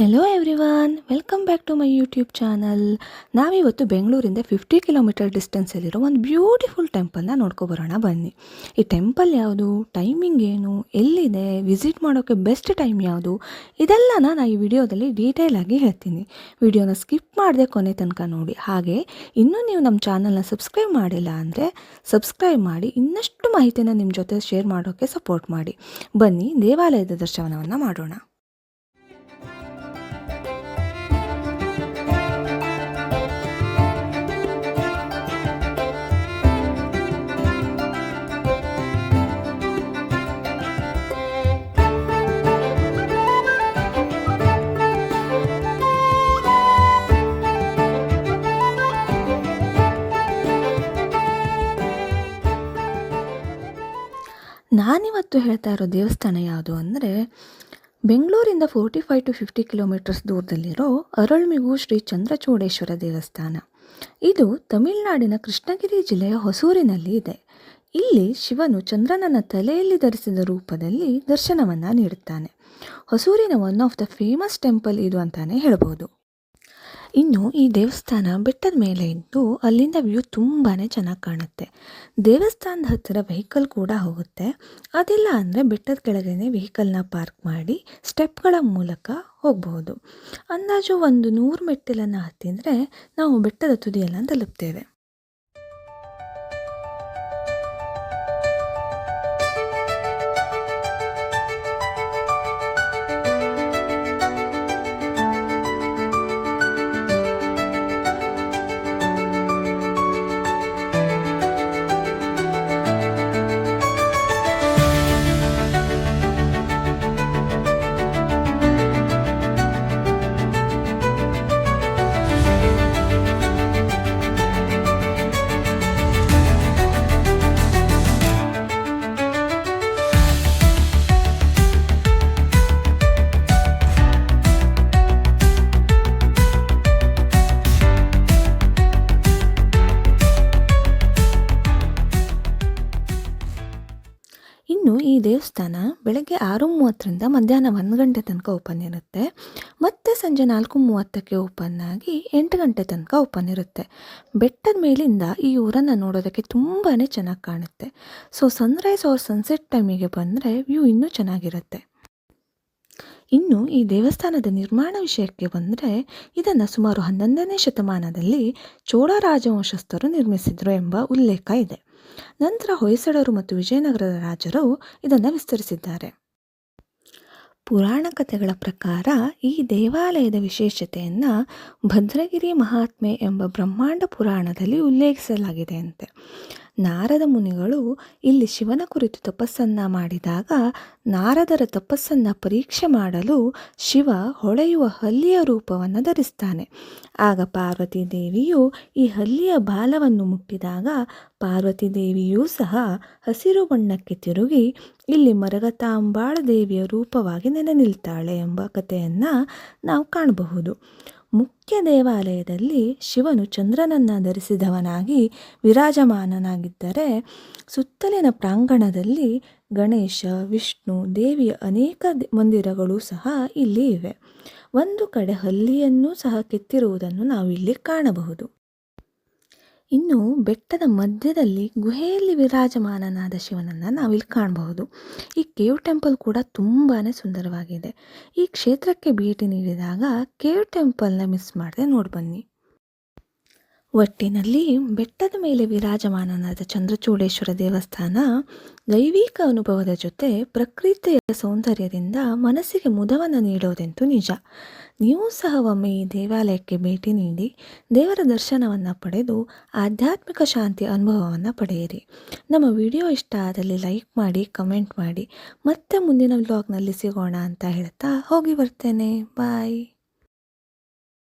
Hello everyone welcome back to my YouTube channel ನಾವಿವತ್ತು ಬೆಂಗಳೂರಿಂದ fifty kilometre ಡಿಸ್ಟೆನ್ಸಲ್ಲಿರೋ ಒಂದು beautiful ಟೆಂಪಲ್ನ ನೋಡ್ಕೊಬರೋಣ ಬನ್ನಿ. ಈ ಟೆಂಪಲ್ ಯಾವುದು ಟೈಮಿಂಗ್ ಏನು, ಎಲ್ಲಿದೆ ವಿಸಿಟ್ ಮಾಡೋಕ್ಕೆ ಬೆಸ್ಟ್ ಟೈಮ್ ಯಾವುದು, ಇದೆಲ್ಲನ ನಾನು ಈ ವಿಡಿಯೋದಲ್ಲಿ ಡೀಟೇಲ್ ಆಗಿ ಹೇಳ್ತೀನಿ. ವಿಡಿಯೋನ ಸ್ಕಿಪ್ ಮಾಡದೆ ಕೊನೆ ತನಕ ನೋಡಿ. ಹಾಗೆ, ಇನ್ನೂ ನೀವು ನಮ್ಮ ಚಾನಲ್ನ ಸಬ್ಸ್ಕ್ರೈಬ್ ಮಾಡಿಲ್ಲ ಅಂದರೆ ಸಬ್ಸ್ಕ್ರೈಬ್ ಮಾಡಿ, ಇನ್ನಷ್ಟು ಮಾಹಿತಿನ ನಿಮ್ಮ ಜೊತೆ ಶೇರ್ ಮಾಡೋಕ್ಕೆ ಸಪೋರ್ಟ್ ಮಾಡಿ. ಬನ್ನಿ, ದೇವಾಲಯದ ದರ್ಶನವನ್ನು ಮಾಡೋಣ. ನಾನಿವತ್ತು ಹೇಳ್ತಾ ಇರೋ ದೇವಸ್ಥಾನ ಯಾವುದು ಅಂದರೆ ಬೆಂಗಳೂರಿಂದ forty five to fifty kilometres ದೂರದಲ್ಲಿರೋ Arulmigu Shri Chandrachudeshwara ದೇವಸ್ಥಾನ. ಇದು ತಮಿಳುನಾಡಿನ ಕೃಷ್ಣಗಿರಿ ಜಿಲ್ಲೆಯ ಹೊಸೂರಿನಲ್ಲಿ ಇದೆ. ಇಲ್ಲಿ ಶಿವನು ಚಂದ್ರನನ್ನ ತಲೆಯಲ್ಲಿ ಧರಿಸಿದ ರೂಪದಲ್ಲಿ ದರ್ಶನವನ್ನು ನೀಡುತ್ತಾನೆ. ಹೊಸೂರಿನ one of the famous temple ಇದು ಅಂತಾನೆ ಹೇಳ್ಬೋದು. ಇನ್ನು ಈ ದೇವಸ್ಥಾನ ಬೆಟ್ಟದ ಮೇಲೆ ಇದ್ದು ಅಲ್ಲಿಂದ ವ್ಯೂ ತುಂಬಾ ಚೆನ್ನಾಗಿ ಕಾಣುತ್ತೆ. ದೇವಸ್ಥಾನದ ಹತ್ತಿರ ವೆಹಿಕಲ್ ಕೂಡ ಹೋಗುತ್ತೆ. ಅದಿಲ್ಲ ಅಂದರೆ ಬೆಟ್ಟದ ಕೆಳಗೇ ವೆಹಿಕಲ್ನ ಪಾರ್ಕ್ ಮಾಡಿ ಸ್ಟೆಪ್ಗಳ ಮೂಲಕ ಹೋಗಬಹುದು ಅಂದಾಜು ಒಂದು ನೂರು ಮೆಟ್ಟಿಲನ್ನು ಹತ್ತಿದ್ರೆ ನಾವು ಬೆಟ್ಟದ ತುದಿಯನ್ನು ತಲುಪ್ತೇವೆ. ಇನ್ನು ಈ ದೇವಸ್ಥಾನ ಬೆಳಗ್ಗೆ ಆರು ಮೂವತ್ತರಿಂದ ಮಧ್ಯಾಹ್ನ ಒಂದು ಗಂಟೆ ತನಕ ಓಪನ್ ಇರುತ್ತೆ. ಮತ್ತು ಸಂಜೆ ನಾಲ್ಕು ಮೂವತ್ತಕ್ಕೆ ಓಪನ್ ಆಗಿ ಎಂಟು ಗಂಟೆ ತನಕ ಓಪನ್ ಇರುತ್ತೆ. ಬೆಟ್ಟದ ಮೇಲಿಂದ ಈ ಊರನ್ನು ನೋಡೋದಕ್ಕೆ ತುಂಬಾ ಚೆನ್ನಾಗಿ ಕಾಣುತ್ತೆ. ಸೊ ಸನ್ರೈಸ್ ಅವ್ರ ಸನ್ಸೆಟ್ ಟೈಮಿಗೆ ಬಂದರೆ ವ್ಯೂ ಇನ್ನೂ ಚೆನ್ನಾಗಿರುತ್ತೆ. ಇನ್ನು ಈ ದೇವಸ್ಥಾನದ ನಿರ್ಮಾಣ ವಿಷಯಕ್ಕೆ ಬಂದರೆ ಇದನ್ನು ಸುಮಾರು ಹನ್ನೊಂದನೇ ಶತಮಾನದಲ್ಲಿ ಚೋಳ ರಾಜವಂಶಸ್ಥರು ನಿರ್ಮಿಸಿದರು ಎಂಬ ಉಲ್ಲೇಖ ಇದೆ. ನಂತರ ಹೊಯ್ಸಳರು ಮತ್ತು ವಿಜಯನಗರದ ರಾಜರು ಇದನ್ನು ವಿಸ್ತರಿಸಿದ್ದಾರೆ. ಪುರಾಣ ಕಥೆಗಳ ಪ್ರಕಾರ ಈ ದೇವಾಲಯದ ವಿಶೇಷತೆಯನ್ನು ಭದ್ರಗಿರಿ ಮಹಾತ್ಮೆ ಎಂಬ ಬ್ರಹ್ಮಾಂಡ ಪುರಾಣದಲ್ಲಿ ಉಲ್ಲೇಖಿಸಲಾಗಿದೆ ಅಂತೆ ನಾರದ ಮುನಿಗಳು ಇಲ್ಲಿ ಶಿವನ ಕುರಿತು ತಪಸ್ಸನ್ನು ಮಾಡಿದಾಗ ನಾರದರ ತಪಸ್ಸನ್ನು ಪರೀಕ್ಷೆ ಮಾಡಲು ಶಿವ ಹೊಳೆಯುವ ಹಲ್ಲಿಯ ರೂಪವನ್ನು ಧರಿಸ್ತಾನೆ. ಆಗ ಪಾರ್ವತಿ ದೇವಿಯು ಈ ಹಲ್ಲಿಯ ಬಾಲವನ್ನು ಮುಟ್ಟಿದಾಗ ಪಾರ್ವತಿ ದೇವಿಯೂ ಸಹ ಹಸಿರು ಬಣ್ಣಕ್ಕೆ ತಿರುಗಿ ಇಲ್ಲಿ ಮರಗತಾಂಬಾಳ ದೇವಿಯ ರೂಪವಾಗಿ ನೆನೆ ನಿಲ್ತಾಳೆ ಎಂಬ ಕಥೆಯನ್ನು ನಾವು ಕಾಣಬಹುದು. ಮುಖ್ಯ ದೇವಾಲಯದಲ್ಲಿ ಶಿವನು ಚಂದ್ರನನ್ನು ಧರಿಸಿದವನಾಗಿ ವಿರಾಜಮಾನನಾಗಿದ್ದರೆ ಸುತ್ತಲಿನ ಪ್ರಾಂಗಣದಲ್ಲಿ ಗಣೇಶ, ವಿಷ್ಣು, ದೇವಿಯ ಅನೇಕ ಮಂದಿರಗಳು ಸಹ ಇಲ್ಲಿ ಇವೆ. ಒಂದು ಕಡೆ ಹಲ್ಲಿಯನ್ನು ಸಹ ಕೆತ್ತಿರುವುದನ್ನು ನಾವು ಇಲ್ಲಿ ಕಾಣಬಹುದು. ಇನ್ನು ಬೆಟ್ಟದ ಮಧ್ಯದಲ್ಲಿ ಗುಹೆಯಲ್ಲಿ ವಿರಾಜಮಾನನಾದ ಶಿವನನ್ನು ನಾವಿಲ್ಲಿ ಕಾಣಬಹುದು. ಈ ಕೇವ್ ಟೆಂಪಲ್ ಕೂಡ ತುಂಬಾ ಸುಂದರವಾಗಿದೆ. ಈ ಕ್ಷೇತ್ರಕ್ಕೆ ಭೇಟಿ ನೀಡಿದಾಗ ಕೇವ್ ಟೆಂಪಲ್ನ ಮಿಸ್ ಮಾಡದೆ ನೋಡಿ ಬನ್ನಿ. ಒಟ್ಟಿನಲ್ಲಿ ಬೆಟ್ಟದ ಮೇಲೆ ವಿರಾಜಮಾನನಾದ ಚಂದ್ರಚೂಡೇಶ್ವರ ದೇವಸ್ಥಾನ ದೈವಿಕ ಅನುಭವದ ಜೊತೆ ಪ್ರಕೃತಿಯ ಸೌಂದರ್ಯದಿಂದ ಮನಸ್ಸಿಗೆ ಮುದವನ್ನು ನೀಡೋದೆಂತೂ ನಿಜ. ನೀವು ಸಹ ಒಮ್ಮೆ ಈ ದೇವಾಲಯಕ್ಕೆ ಭೇಟಿ ನೀಡಿ ದೇವರ ದರ್ಶನವನ್ನು ಪಡೆದು ಆಧ್ಯಾತ್ಮಿಕ ಶಾಂತಿ ಅನುಭವವನ್ನು ಪಡೆಯಿರಿ. ನಮ್ಮ ವಿಡಿಯೋ ಇಷ್ಟ ಆದಲ್ಲಿ ಲೈಕ್ ಮಾಡಿ, ಕಮೆಂಟ್ ಮಾಡಿ, ಮತ್ತೆ ಮುಂದಿನ ವ್ಲಾಗ್ನಲ್ಲಿ ಸಿಗೋಣ ಅಂತ ಹೇಳ್ತಾ ಹೋಗಿ ಬರ್ತೇನೆ. ಬಾಯ್